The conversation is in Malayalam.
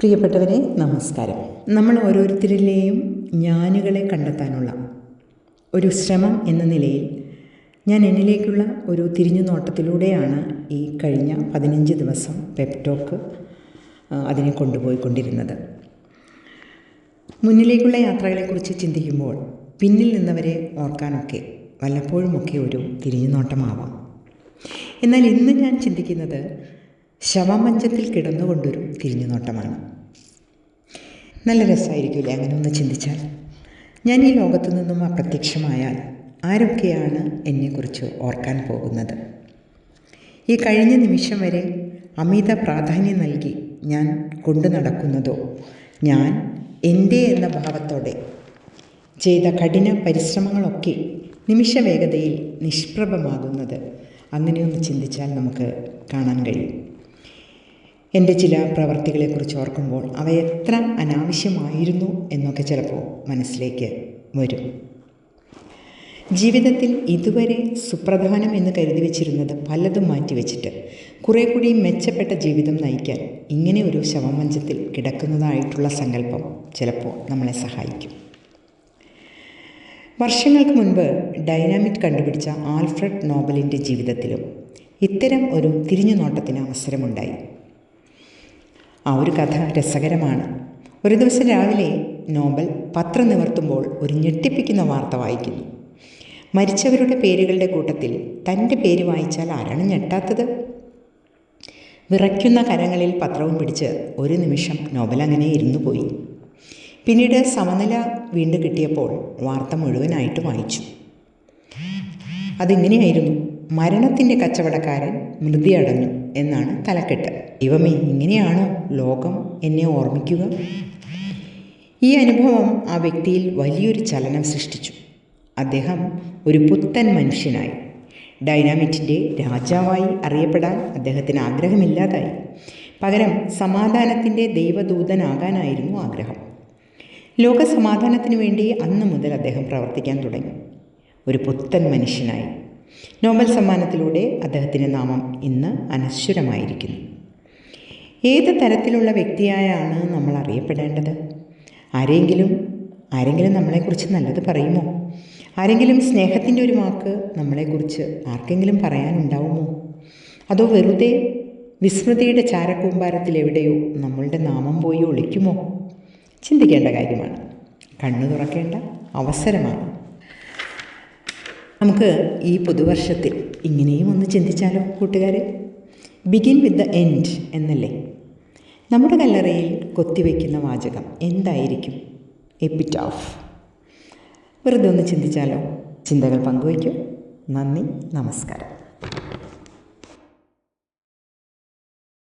പ്രിയപ്പെട്ടവരെ നമസ്കാരം. നമ്മൾ ഓരോരുത്തരിലെയും ഞാനുകളെ കണ്ടെത്താനുള്ള ഒരു ശ്രമം എന്ന നിലയിൽ ഞാൻ എന്നിലേക്കുള്ള ഒരു തിരിഞ്ഞു നോട്ടത്തിലൂടെയാണ് ഈ കഴിഞ്ഞ പതിനഞ്ച് ദിവസം പെപ്റ്റോക്ക് അതിനെ കൊണ്ടുപോയിക്കൊണ്ടിരുന്നത്. മുന്നിലേക്കുള്ള യാത്രകളെക്കുറിച്ച് ചിന്തിക്കുമ്പോൾ പിന്നിൽ നിന്നവരെ ഓർക്കാനൊക്കെ വല്ലപ്പോഴുമൊക്കെ ഒരു തിരിഞ്ഞു നോട്ടമാവാം. എന്നാൽ ഇന്ന് ഞാൻ ചിന്തിക്കുന്നത് ശവമഞ്ചത്തിൽ കിടന്നുകൊണ്ടൊരു തിരിഞ്ഞു നോട്ടമാണ് നല്ല രസമായിരിക്കില്ലേ അങ്ങനെ ഒന്ന് ചിന്തിച്ചാൽ? ഞാൻ ഈ ലോകത്തു നിന്നും അപ്രത്യക്ഷമായാൽ ആരൊക്കെയാണ് എന്നെക്കുറിച്ച് ഓർക്കാൻ പോകുന്നത്? ഈ കഴിഞ്ഞ നിമിഷം വരെ അമിത പ്രാധാന്യം നൽകി ഞാൻ കൊണ്ടു നടക്കുന്നതോ? ഞാൻ എന്റെ എന്ന ഭാവത്തോടെ ചെയ്ത കഠിന പരിശ്രമങ്ങളൊക്കെ നിമിഷവേഗതയിൽ നിഷ്പ്രഭമാകുന്നത് അങ്ങനെയൊന്ന് ചിന്തിച്ചാൽ നമുക്ക് കാണാൻ കഴിയും. എന്റെ ചില പ്രവർത്തികളെക്കുറിച്ച് ഓർക്കുമ്പോൾ അവ എത്ര അനാവശ്യമായിരുന്നു എന്നൊക്കെ ചിലപ്പോൾ മനസ്സിലേക്ക് വരും. ജീവിതത്തിൽ ഇതുവരെ സുപ്രധാനം എന്ന് കരുതി വച്ചിരുന്നത് പലതും മാറ്റിവെച്ചിട്ട് കുറേ കൂടി മെച്ചപ്പെട്ട ജീവിതം നയിക്കാൻ ഇങ്ങനെ ഒരു ശവമഞ്ചത്തിൽ കിടക്കുന്നതായിട്ടുള്ള സങ്കല്പം ചിലപ്പോൾ നമ്മളെ സഹായിക്കും. വർഷങ്ങൾക്ക് മുൻപ് ഡൈനാമിക് കണ്ടുപിടിച്ച ആൽഫ്രഡ് നോബലിന്റെ ജീവിതത്തിലും ഇത്തരം ഒരു തിരിഞ്ഞുനോട്ടത്തിന് അവസരമുണ്ടായി. ആ ഒരു കഥ രസകരമാണ്. ഒരു ദിവസം രാവിലെ നോബൽ പത്രം നിവർത്തുമ്പോൾ ഒരു ഞെട്ടിപ്പിക്കുന്ന വാർത്ത വായിക്കുന്നു. മരിച്ചവരുടെ പേരുകളുടെ കൂട്ടത്തിൽ തന്റെ പേര് വായിച്ചാൽ ആരാണ് ഞെട്ടാത്തത്? വിറയ്ക്കുന്ന കരങ്ങളിൽ പത്രവും പിടിച്ച് ഒരു നിമിഷം നോബൽ അങ്ങനെ ഇരുന്നു പോയി. പിന്നീട് സമനില വീണ്ടും കിട്ടിയപ്പോൾ വാർത്ത മുഴുവനായിട്ട് വായിച്ചു. അതിങ്ങനെയായിരുന്നു? മരണത്തിന്റെ കച്ചവടക്കാരൻ മൃതി അടഞ്ഞു എന്നാണ് തലക്കെട്ട്. ഇവമേ ഇങ്ങനെയാണോ ലോകം എന്നെ ഓർമ്മിക്കുക? ഈ അനുഭവം ആ വ്യക്തിയിൽ വലിയൊരു ചലനം സൃഷ്ടിച്ചു. അദ്ദേഹം ഒരു പുത്തൻ മനുഷ്യനായി. ഡൈനാമിറ്റിന്റെ രാജാവായി അറിയപ്പെടാൻ അദ്ദേഹത്തിന് ആഗ്രഹമില്ലാതായി. പകരം സമാധാനത്തിന്റെ ദൈവദൂതനാകാനായിരുന്നു ആഗ്രഹം. ലോക സമാധാനത്തിനു വേണ്ടി അന്ന് മുതൽ അദ്ദേഹം പ്രവർത്തിക്കാൻ തുടങ്ങി. ഒരു പുത്തൻ മനുഷ്യനായി. നോബൽ സമ്മാനത്തിലൂടെ അദ്ദേഹത്തിന്റെ നാമം ഇന്ന് അനശ്വരമായിരിക്കുന്നു. ഏത് തരത്തിലുള്ള വ്യക്തിയായാണ് നമ്മൾ അറിയപ്പെടേണ്ടത്? ആരെങ്കിലും ആരെങ്കിലും നമ്മളെക്കുറിച്ച് നല്ലത് പറയുമോ? ആരെങ്കിലും സ്നേഹത്തിന്റെ ഒരു വാക്ക് നമ്മളെക്കുറിച്ച് ആർക്കെങ്കിലും പറയാനുണ്ടാവുമോ? അതോ വെറുതെ വിസ്മൃതിയുടെ ചാരക്കൂമ്പാരത്തിൽ എവിടെയോ നമ്മളുടെ നാമം പോയി ഒളിക്കുമോ? ചിന്തിക്കേണ്ട കാര്യമാണ്. കണ്ണു തുറക്കേണ്ട അവസരമാണ്. നമുക്ക് ഈ പുതുവർഷത്തിൽ ഇങ്ങനെയും ഒന്ന് ചിന്തിച്ചാലോ കൂട്ടുകാരെ? ബിഗിൻ വിത്ത് ദ എൻഡ് എന്നല്ലേ? നമ്മുടെ കല്ലറയിൽ കൊത്തിവെക്കുന്ന വാചകം എന്തായിരിക്കും? എപ്പിറ്റാഫ് വെറുതെ ഒന്ന് ചിന്തിച്ചാലോ? ചിന്തകൾ പങ്കുവയ്ക്കും. നന്ദി നമസ്കാരം.